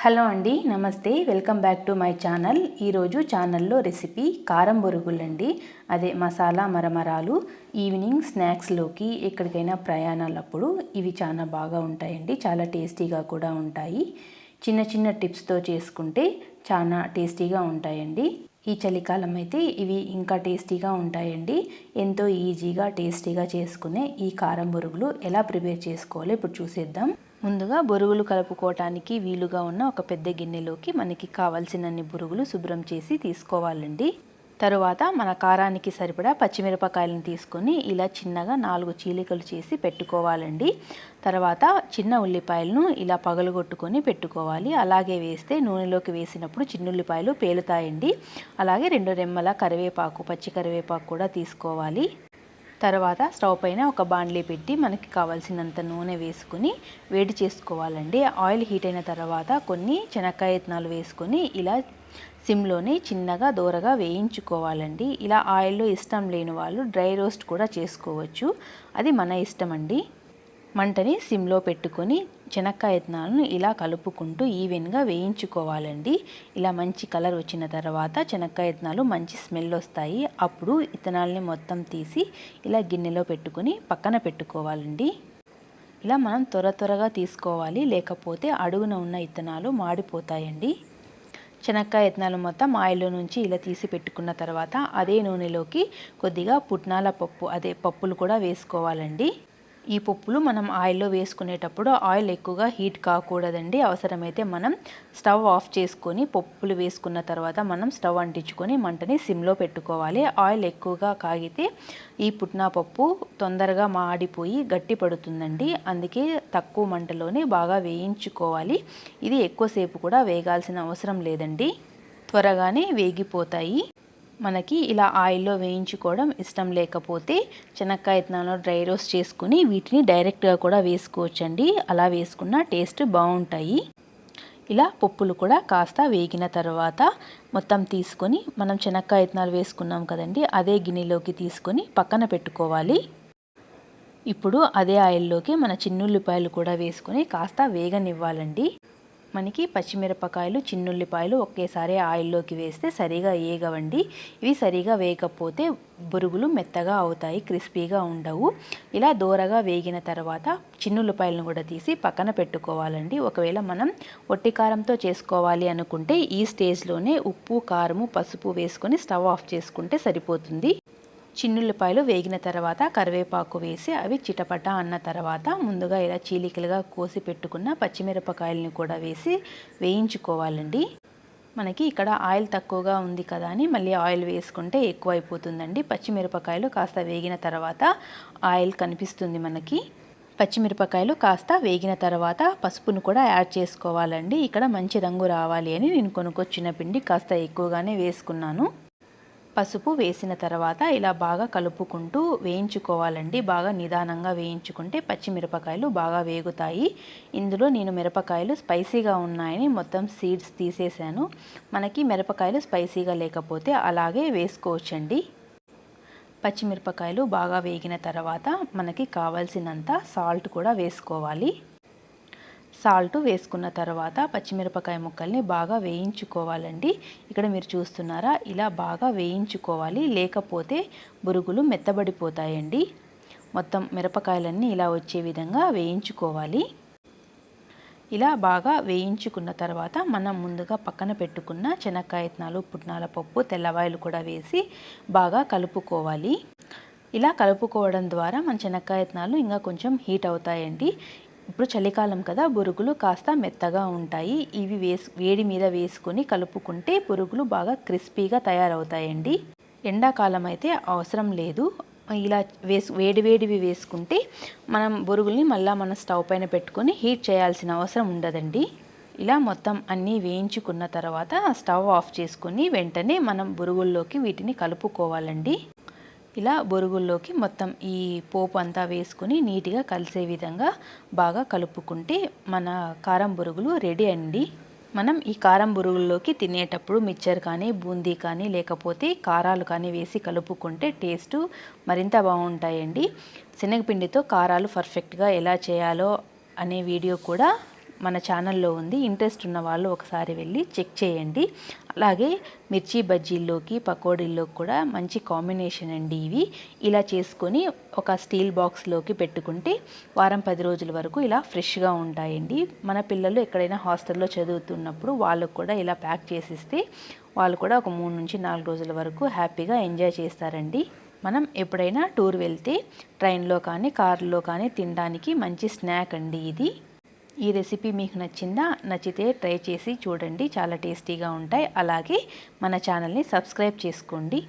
Hello అండి నమస్తే. Welcome back to my channel. ఈరోజు ఛానల్లో రెసిపీ కారం బొరుగులండి. అదే మసాలా మరమరాలు ఈవినింగ్ స్నాక్స్లోకి ఎక్కడికైనా ప్రయాణాలప్పుడు ఇవి చాలా బాగా ఉంటాయండి. చాలా టేస్టీగా కూడా ఉంటాయి. చిన్న చిన్న టిప్స్తో చేసుకుంటే చాలా టేస్టీగా ఉంటాయండి. ఈ చలికాలం అయితే ఇవి ఇంకా టేస్టీగా ఉంటాయండి. ఎంతో ఈజీగా టేస్టీగా చేసుకునే ఈ కారం బొరుగులు ఎలా ప్రిపేర్ చేసుకోవాలో ఇప్పుడు చూసేద్దాం. ముందుగా బొరుగులు కలుపుకోవటానికి వీలుగా ఉన్న ఒక పెద్ద గిన్నెలోకి మనకి కావలసినన్ని బొరుగులు శుభ్రం చేసి తీసుకోవాలండి. తరువాత మన కారానికి సరిపడా పచ్చిమిరపకాయలను తీసుకొని ఇలా చిన్నగా నాలుగు చీలికలు చేసి పెట్టుకోవాలండి. తర్వాత చిన్న ఉల్లిపాయలను ఇలా పగలగొట్టుకొని పెట్టుకోవాలి. అలాగే వేస్తే నూనెలోకి వేసినప్పుడు చిన్న ఉల్లిపాయలు పేలుతాయండి. అలాగే రెండు రెమ్మల కరివేపాకు పచ్చి కరివేపాకు కూడా తీసుకోవాలి. తర్వాత స్టవ్ పైన ఒక బాండ్లీ పెట్టి మనకి కావాల్సినంత నూనె వేసుకుని వేడి చేసుకోవాలండి. ఆయిల్ హీట్ అయిన తర్వాత కొన్ని చెనక్కాయ ఇత్తనాలు వేసుకొని ఇలా సిమ్లోనే చిన్నగా దూరగా వేయించుకోవాలండి. ఇలా ఆయిల్లో ఇష్టం లేని వాళ్ళు డ్రై రోస్ట్ కూడా చేసుకోవచ్చు. అది మన ఇష్టం అండి మంటని సిమ్లో పెట్టుకొని చెనక్కాయ ఇత్తనాలను ఇలా కలుపుకుంటూ ఈవెన్గా వేయించుకోవాలండి. ఇలా మంచి కలర్ వచ్చిన తర్వాత చెనక్కాయ ఇత్తనాలు మంచి స్మెల్ వస్తాయి. అప్పుడు ఇత్తనాలని మొత్తం తీసి ఇలా గిన్నెలో పెట్టుకొని పక్కన పెట్టుకోవాలండి. ఇలా మనం త్వర త్వరగా తీసుకోవాలి. లేకపోతే అడుగున ఉన్న ఇత్తనాలు మాడిపోతాయండి. శనక్కాయ ఇత్తనాలు మొత్తం ఆయిల్లో నుంచి ఇలా తీసి పెట్టుకున్న తర్వాత అదే నూనెలోకి కొద్దిగా పుట్నాల పప్పు అదే పప్పులు కూడా వేసుకోవాలండి. ఈ పప్పులు మనం ఆయిల్లో వేసుకునేటప్పుడు ఆయిల్ ఎక్కువగా హీట్ కాకూడదండి. అవసరమైతే మనం స్టవ్ ఆఫ్ చేసుకొని పప్పులు వేసుకున్న తర్వాత మనం స్టవ్ అంటించుకొని మంటని సిమ్లో పెట్టుకోవాలి. ఆయిల్ ఎక్కువగా కాగితే ఈ పుట్నా పప్పు తొందరగా మాడిపోయి గట్టి పడుతుందండి. అందుకే తక్కువ మంటలోనే బాగా వేయించుకోవాలి. ఇది ఎక్కువసేపు కూడా వేగాల్సిన అవసరం లేదండి. త్వరగానే వేగిపోతాయి. మనకి ఇలా ఆయిల్లో వేయించుకోవడం ఇష్టం లేకపోతే శనక్కాయ ఇత్తనాలు డ్రై రోస్ట్ చేసుకుని వీటిని డైరెక్ట్గా కూడా వేసుకోవచ్చండి. అలా వేసుకున్న టేస్ట్ బాగుంటాయి. ఇలా పప్పులు కూడా కాస్త వేగిన తర్వాత మొత్తం తీసుకొని మనం చెనక్కాయ ఇత్తనాలు వేసుకున్నాం కదండి అదే గిన్నెలోకి తీసుకొని పక్కన పెట్టుకోవాలి. ఇప్పుడు అదే ఆయిల్లోకి మన చిన్నుల్లిపాయలు కూడా వేసుకొని కాస్త వేగనివ్వాలండి. మనకి పచ్చిమిరపకాయలు చిన్నుల్లిపాయలు ఒకేసారి ఆయిల్లోకి వేస్తే సరిగా వేగవండి ఇవి సరిగా వేయకపోతే బురుగులు మెత్తగా అవుతాయి క్రిస్పీగా ఉండవు. ఇలా దోరగా వేగిన తర్వాత చిన్నుల్లిపాయలను కూడా తీసి పక్కన పెట్టుకోవాలండి. ఒకవేళ మనం ఒట్టి కారంతో చేసుకోవాలి అనుకుంటే ఈ స్టేజ్లోనే ఉప్పు కారము పసుపు వేసుకొని స్టవ్ ఆఫ్ చేసుకుంటే సరిపోతుంది. చిన్నుల్లిపాయలు వేగిన తర్వాత కరివేపాకు వేసి అవి చిటపట అన్న తర్వాత ముందుగా ఇలా చీలికలుగా కోసి పెట్టుకున్న పచ్చిమిరపకాయలని కూడా వేసి వేయించుకోవాలండి. మనకి ఇక్కడ ఆయిల్ తక్కువగా ఉంది కదా అని మళ్ళీ ఆయిల్ వేసుకుంటే ఎక్కువ అయిపోతుందండి పచ్చిమిరపకాయలు కాస్త వేగిన తర్వాత ఆయిల్ కనిపిస్తుంది మనకి. పచ్చిమిరపకాయలు కాస్త వేగిన తర్వాత పసుపును కూడా యాడ్ చేసుకోవాలండి. ఇక్కడ మంచి రంగు రావాలి అని నేను కొనుక్కొచ్చిన పిండి కాస్త ఎక్కువగానే వేసుకున్నాను. పసుపు వేసిన తర్వాత ఇలా బాగా కలుపుకుంటూ వేయించుకోవాలండి. బాగా నిదానంగా వేయించుకుంటే పచ్చిమిరపకాయలు బాగా వేగుతాయి. ఇందులో నేను మిరపకాయలు స్పైసీగా ఉన్నాయని మొత్తం సీడ్స్ తీసేసాను మనకి మిరపకాయలు స్పైసీగా లేకపోతే అలాగే వేసుకోవచ్చండి. పచ్చిమిరపకాయలు బాగా వేగిన తర్వాత మనకి కావాల్సినంత సాల్ట్ కూడా వేసుకోవాలి. సాల్ట్ వేసుకున్న తర్వాత పచ్చిమిరపకాయ ముక్కల్ని బాగా వేయించుకోవాలండి. ఇక్కడ మీరు చూస్తున్నారా ఇలా బాగా వేయించుకోవాలి. లేకపోతే బురుగులు మెత్తబడిపోతాయండి. మొత్తం మిరపకాయలన్నీ ఇలా వచ్చే విధంగా వేయించుకోవాలి. ఇలా బాగా వేయించుకున్న తర్వాత మనం ముందుగా పక్కన పెట్టుకున్న చెనక్కాయ ఇత్తనాలు పుట్నాల పప్పు తెల్లవాయలు కూడా వేసి బాగా కలుపుకోవాలి. ఇలా కలుపుకోవడం ద్వారా మన చెనక్కాయ ఇత్తనాలు ఇంకా కొంచెం హీట్ అవుతాయండి. ఇప్పుడు చలికాలం కదా బురుగులు కాస్త మెత్తగా ఉంటాయి. ఇవి వేసు వేడి మీద వేసుకొని కలుపుకుంటే బొరుగులు బాగా క్రిస్పీగా తయారవుతాయండి. ఎండాకాలం అయితే అవసరం లేదు. ఇలా వేసు వేడి వేడివి వేసుకుంటే మనం బొరుగుల్ని మళ్ళీ మన స్టవ్ పైన పెట్టుకొని హీట్ చేయాల్సిన అవసరం ఉండదండి. ఇలా మొత్తం అన్నీ వేయించుకున్న తర్వాత స్టవ్ ఆఫ్ చేసుకొని వెంటనే మనం బురుగుల్లోకి వీటిని కలుపుకోవాలండి. ఇలా బొరుగుల్లోకి మొత్తం ఈ పోపు అంతా వేసుకుని నీట్గా కలిసే విధంగా బాగా కలుపుకుంటే మన కారం బొరుగులు రెడీ అండి. మనం ఈ కారం బురుగుల్లోకి తినేటప్పుడు మిక్చర్ కానీ బూందీ కానీ లేకపోతే కారాలు కానీ వేసి కలుపుకుంటే టేస్ట్ మరింత బాగుంటాయండి. శనగపిండితో కారాలు పర్ఫెక్ట్గా ఎలా చేయాలో అనే వీడియో కూడా మన ఛానల్లో ఉంది. ఇంట్రెస్ట్ ఉన్న వాళ్ళు ఒకసారి వెళ్ళి చెక్ చేయండి. అలాగే మిర్చి బజ్జీల్లోకి పకోడీల్లోకి కూడా మంచి కాంబినేషన్ అండి ఇవి ఇలా చేసుకొని ఒక స్టీల్ బాక్స్లోకి పెట్టుకుంటే వారం పది రోజుల వరకు ఇలా ఫ్రెష్గా ఉంటాయండి. మన పిల్లలు ఎక్కడైనా హాస్టల్లో చదువుతున్నప్పుడు వాళ్ళకు కూడా ఇలా ప్యాక్ చేసిస్తే వాళ్ళు కూడా ఒక మూడు నుంచి నాలుగు రోజుల వరకు హ్యాపీగా ఎంజాయ్ చేస్తారండి. మనం ఎప్పుడైనా టూర్ వెళ్తే ట్రైన్లో కానీ కారులో కానీ తినడానికి మంచి స్నాక్ అండి ఇది. ఈ రెసిపీ మీకు నచ్చిందా నచ్చితే ట్రై చేసి చూడండి. చాలా టేస్టీగా ఉంటాయి. అలాగే మన ఛానల్ని సబ్స్క్రైబ్ చేసుకోండి.